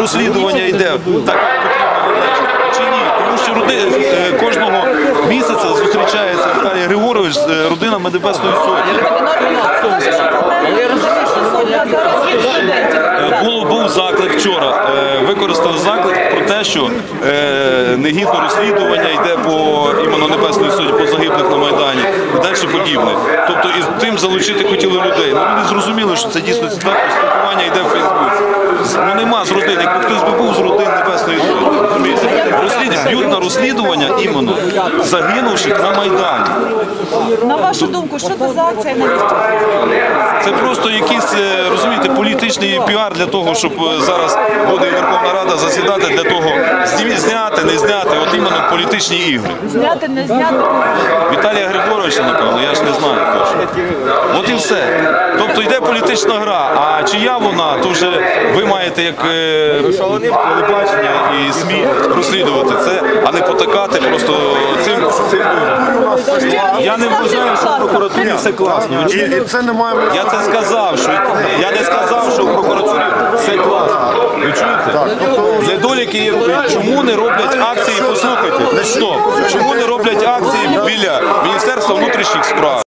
розслідування йде так, чи ні? Тому що роди, е, кожного місяця зустрічається Віталій Григорович з е, родинами Небесної. Е, Було, був заклик вчора. Використали заклик про те, що негідне розслідування йде по іменно Небесної Сотні, по загиблих на Майдані і далі подібне. Тобто і тим залучити хотіли людей. Ну люди зрозуміли, що це дійсно четверте спілкування йде в Фейсбуці. Ну нема з родин, якби хтось би був з родин Небесної Сотні. розумієте? Розслід... Б'ють на розслідування іменно загинувших на Майдані. На вашу думку, що це за акція? Навіщо? Це просто якийсь, е, розумієте, політичний піар для того, щоб е, зараз буде Верховна Рада засідати для того, зняти, не зняти, от іменно політичні ігри. Зняти, не зняти? Віталія Григоровича, напевно, я ж не знаю. От і все. Тобто йде політична гра, а чия вона, то вже ви маєте як е, телебачення і СМІ розслідувати це, а не потакати просто цим. Я не вважаю, що в прокуратурі все класно. І це Я це сказав, що я не сказав, що в прокуратурі все класно. Ви чуєте? Недоліки є. Чому не роблять акції? Послухайте, стоп. Чому не роблять акції біля Міністерства внутрішніх справ?